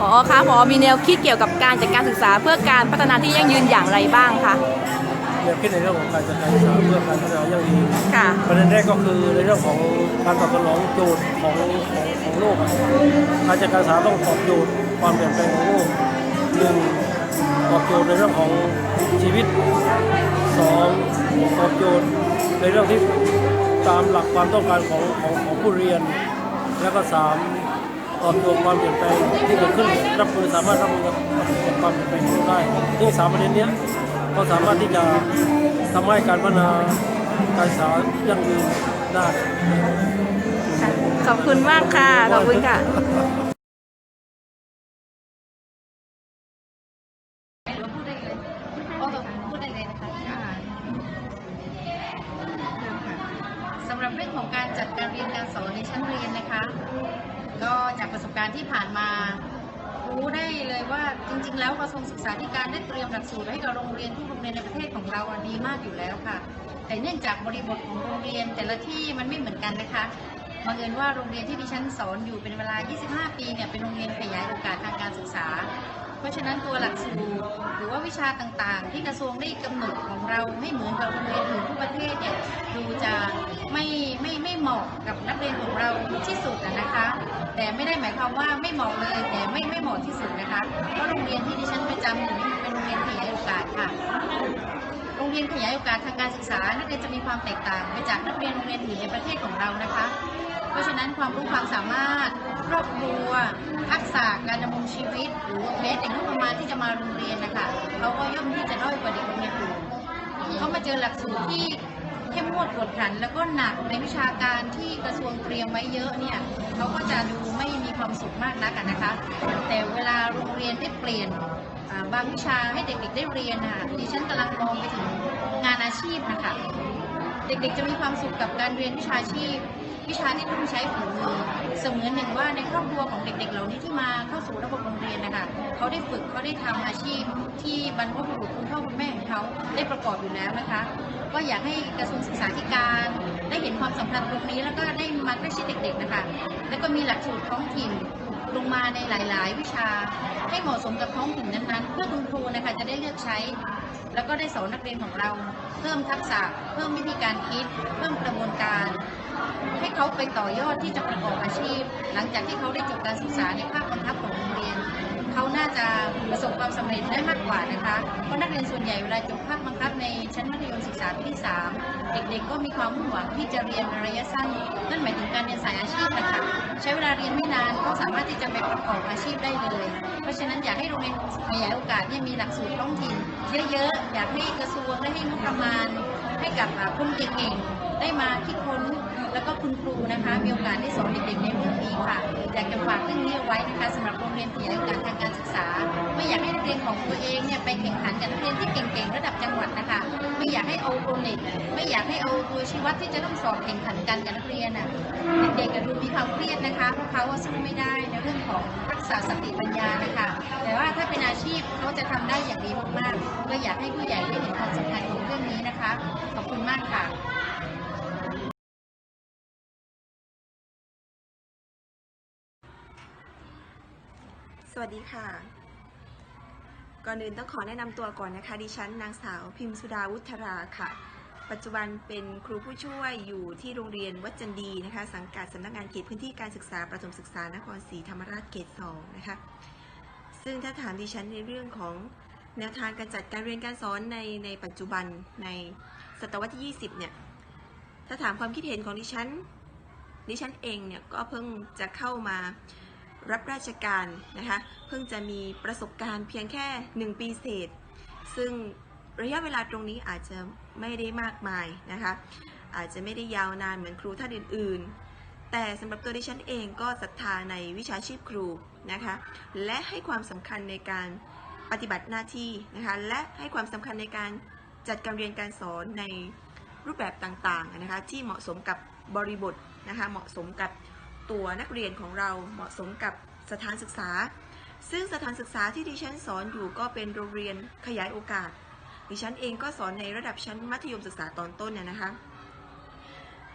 พอคะพอมีแนวคิดเกี่ยวกับการจัดการศึกษาเพื่อการพัฒนาที่ยั่งยืนอย่างไรบ้างคะแนวคิดในเรื่องของการจัดการศึกษาเพื่อการพัฒนายั่งยืนค่ะประเด็นแรกก็คือในเรื่องของการตอบสนองโจทย์ของของของโลกการจัดการศึกษาต้องตอบโจทย์ความเปลี่ยนแปลงของโลกหนึ่งตอบโจทย์ในเรื่องของชีวิตสองตอบโจทย์ในเรื่องที่ตามหลักความต้องการของของของผู้เรียน แล้วก็สาม ตอบโจทย์ความเปลี่ยนแปลงที่เกิดขึ้นรับมือสามารถรับมือกับกับความเปลี่ยนแปลงได้ซึ่งสามประเด็นเนี้ยก็สามารถที่จะทำให้การพัฒนาการศึกษายั่งยืนได้ขอบคุณมากค่ะ ขอบคุณค่ะพูดได้เลยโอ้พูดได้เลยนะคะสำหรับเรื่องของการจัดการเรียนการสอนในชั้นเรียนนะคะ ก็จากประสบการณ์ที่ผ่านมา รู้ได้เลยว่าจริง ๆ แล้วกระทรวงศึกษาธิการได้เตรียมหลักสูตรให้กับโรงเรียนทุกโรงเรียนในประเทศของเราดีมากอยู่แล้วค่ะ แต่เนื่องจากบริบทของโรงเรียนแต่ละที่มันไม่เหมือนกันนะคะบังเอิญว่าโรงเรียนที่ดิฉันสอนอยู่เป็นเวลา 25 ปีเนี่ยเป็นโรงเรียนขยายโอกาสทางการศึกษา เพราะฉะนั้นตัวหลักสูตรหรือว่าวิชาต่างๆ ที่กระทรวงได้กำหนดของเราไม่เหมือนกับโรงเรียนอื่นทั่วประเทศเนี่ยดูจะไม่ไม่ไม่เหมาะกับนักเรียนของเราที่สุดนะคะ แต่ไม่ได้หมายความว่าไม่เหมาะเลย แต่ไม่ไม่เหมาะที่สุดนะคะเพราะโรงเรียนที่ดิฉันประจำอยู่นี่เป็นโรงเรียนขยายโอกาสค่ะ โรงเรียนขยายโอกาสทางการศึกษานักเรียนจะมีความแตกต่างไปจากนักเรียนโรงเรียนอื่นในประเทศของเรานะคะ เพราะฉะนั้นความรู้ความสามารถครอบครัวทักษะการดำรงชีวิต หรือแม้แต่งบประมาณที่จะมาโรงเรียนนะคะเขาก็ย่อมที่จะด้อยกว่าเด็กโรงเรียนอื่นเขามาเจอหลักสูตรที่ เข้มงวดกวดขัน แล้วก็หนักในวิชาการที่กระทรวงเตรียมไว้เยอะเนี่ยเขาก็จะดูไม่มีความสุขมากนักอะนะคะ แต่เวลาโรงเรียนได้เปลี่ยนบางวิชาให้เด็กๆได้เรียนนะคะดิฉันกำลังมองไปถึงงานอาชีพนะคะเด็กๆจะมีความสุขกับการเรียนวิชาชีพ วิชาที่ต้องใช้ฝีมือเสมือนหนึ่งว่าในครอบครัวของเด็กๆ เหล่านี้ที่มาเข้าสู่ระบบโรงเรียนนะคะเขาได้ฝึกเขาได้ทำอาชีพที่บรรพบุรุษคุณพ่อคุณแม่ของ ได้ประกอบอยู่แล้วนะคะ ก็อยากให้กระทรวงศึกษาธิการได้เห็นความสำคัญตรงนี้แล้วก็ได้มาใกล้ชิดเด็กๆนะคะแล้วก็มีหลักสูตรท้องถิ่นลงมาในหลาย ๆ วิชาให้เหมาะสมกับท้องถิ่นนั้นๆ เพื่อคุณครูนะคะจะได้เลือกใช้ แล้วก็ได้สอนนักเรียนของเรา เพิ่มทักษะ เพิ่มวิธีการคิด เพิ่มกระบวนการ ให้เขาไปต่อยอดที่จะประกอบอาชีพ หลังจากที่เขาได้จบการศึกษาในภาคบังคับของ น่าจะประสบความสำเร็จได้มากกว่านะคะเพราะนักเรียนส่วนใหญ่เวลาจบภาคบังคับในชั้นมัธยมศึกษาปีที่ 3 เด็กๆ ก็มีความมุ่งหวังที่จะเรียนระยะสั้นนั่นหมายถึงการเรียนสายอาชีพนะคะใช้เวลาเรียนไม่นานก็สามารถที่จะไปประกอบอาชีพได้เลย เพราะฉะนั้นอยากให้โรงเรียนขยายโอกาสเนี่ยมีหลักสูตรท้องถิ่นเยอะๆ อยากให้กระทรวงได้ให้งบประมาณ ให้กับอ่าคนเก่งๆได้มาคิดค้นแล้วก็ คุณครูนะคะ มีโอกาสได้สอนเด็กๆในเรื่องนี้ค่ะ อยากจะฝากเรื่องนี้อไว้นะคะสำหรับโรงเรียนขยายโอกาสทางการศึกษา ไม่อยากให้นักเรียนของตัวเองเนี่ยไปแข่งขันกับนักเรียนที่เก่งๆระดับจังหวัดนะคะ ไม่อยากให้เอาโปรเน็ตไม่อยากให้เอาตัวชีวัดที่จะต้องสอบแข่งขันกันกับนักเรียนอะเด็กๆอะดูมีความเครียดนะคะเพราะเขาสู้ไม่ได้ในเรื่องของทักษะสติปัญญานะคะ แต่ว่าถ้าเป็นอาชีพเขาจะทำได้อย่างดีมากๆก็อยากให้ผู้ใหญ่ได้เห็นความสำคัญของเรื่องนี้นะคะ ขอบคุณมากค่ะ วัสดีค่ะ ก่อนอื่นต้องขอแนะนำตัวก่อนนะคะ ดิฉันนางสาวพิมสุดาวุฒราค่ะ ปัจจุบันเป็นครูผู้ช่วยอยู่ที่โรงเรียนวัดจันดีนะคะ สังกัดสำนักงานเขตพื้นที่การศึกษาประถมศึกษานครศรีธรรมราชเขต2นะคะ ซึ่งถ้าถามดิฉันในเรื่องของแนวทางการจัดการเรียนการสอนในในปัจจุบันในศตวรรษที่ 20 เนี่ย ถ้าถามความคิดเห็นของดิฉัน ดิฉันเองเนี่ยก็เพิ่งจะเข้ามา รับราชการนะคะ เพิ่งจะมีประสบการณ์เพียงแค่ 1 ปีเศษ ซึ่งระยะเวลาตรงนี้อาจจะไม่ได้มากมายนะคะ อาจจะไม่ได้ยาวนานเหมือนครูท่านอื่นๆ แต่สำหรับตัวดิฉันเองก็ศรัทธาในวิชาชีพครูนะคะ และให้ความสำคัญในการปฏิบัติหน้าที่นะคะ และให้ความสำคัญในการจัดการเรียนการสอนในรูปแบบต่างๆนะคะที่เหมาะสมกับบริบทนะคะเหมาะสมกับ ตัวนักเรียนของเราเหมาะสมกับสถานศึกษา ซึ่งสถานศึกษาที่ดิฉันสอนอยู่ก็เป็นโรงเรียนขยายโอกาส ดิฉันเองก็สอนในระดับชั้นมัธยมศึกษาตอนต้นเนี่ยนะคะ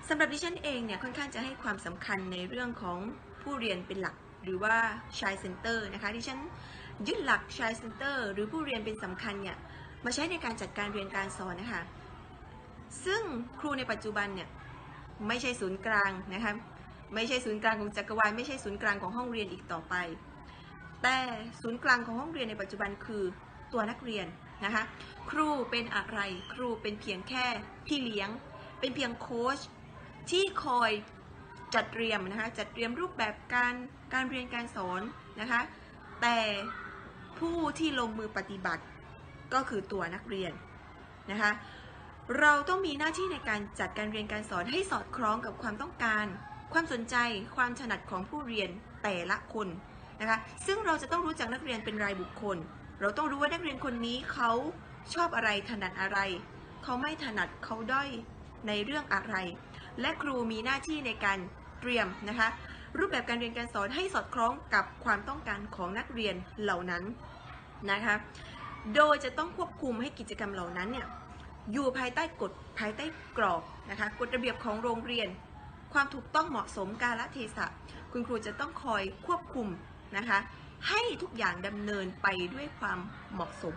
สำหรับดิฉันเองเนี่ยค่อนข้างจะให้ความสำคัญในเรื่องของผู้เรียนเป็นหลักหรือว่า Child Center นะคะดิฉันยึดหลัก Child Center หรือผู้เรียนเป็นสำคัญเนี่ยมาใช้ในการจัดการเรียนการสอนนะคะซึ่งครูในปัจจุบันเนี่ยไม่ใช่ศูนย์กลางนะคะ ไม่ใช่ศูนย์กลางของจักรวาลไม่ใช่ศูนย์กลางของห้องเรียนอีกต่อไป แต่ศูนย์กลางของห้องเรียนในปัจจุบันคือตัวนักเรียนนะคะครูเป็นอะไรครูเป็นเพียงแค่พี่เลี้ยง เป็นเพียงโค้ชที่คอยจัดเตรียมนะคะจัดเตรียมรูปแบบการการเรียนการสอนนะคะแต่ผู้ที่ลงมือปฏิบัติก็คือตัวนักเรียนนะคะเราต้องมีหน้าที่ในการจัดการเรียนการสอนให้สอดคล้องกับความต้องการ ความสนใจความถนัดของผู้เรียนแต่ละคนนะคะซึ่งเราจะต้องรู้จักนักเรียนเป็นรายบุคคล เราต้องรู้ว่านักเรียนคนนี้เขาชอบอะไรถนัดอะไร เขาไม่ถนัดเขาด้อยในเรื่องอะไร และครูมีหน้าที่ในการเตรียมนะคะรูปแบบการเรียนการสอนให้สอดคล้องกับความต้องการของนักเรียนเหล่านั้นนะคะโดยจะต้องควบคุมให้กิจกรรมเหล่านั้นเนี่ยอยู่ภายใต้กฎภายใต้กรอบนะคะกฎระเบียบของโรงเรียน ความถูกต้องเหมาะสมกาลเทศะคุณครูจะต้องคอยควบคุมนะคะ ให้ทุกอย่างดำเนินไปด้วยความเหมาะสม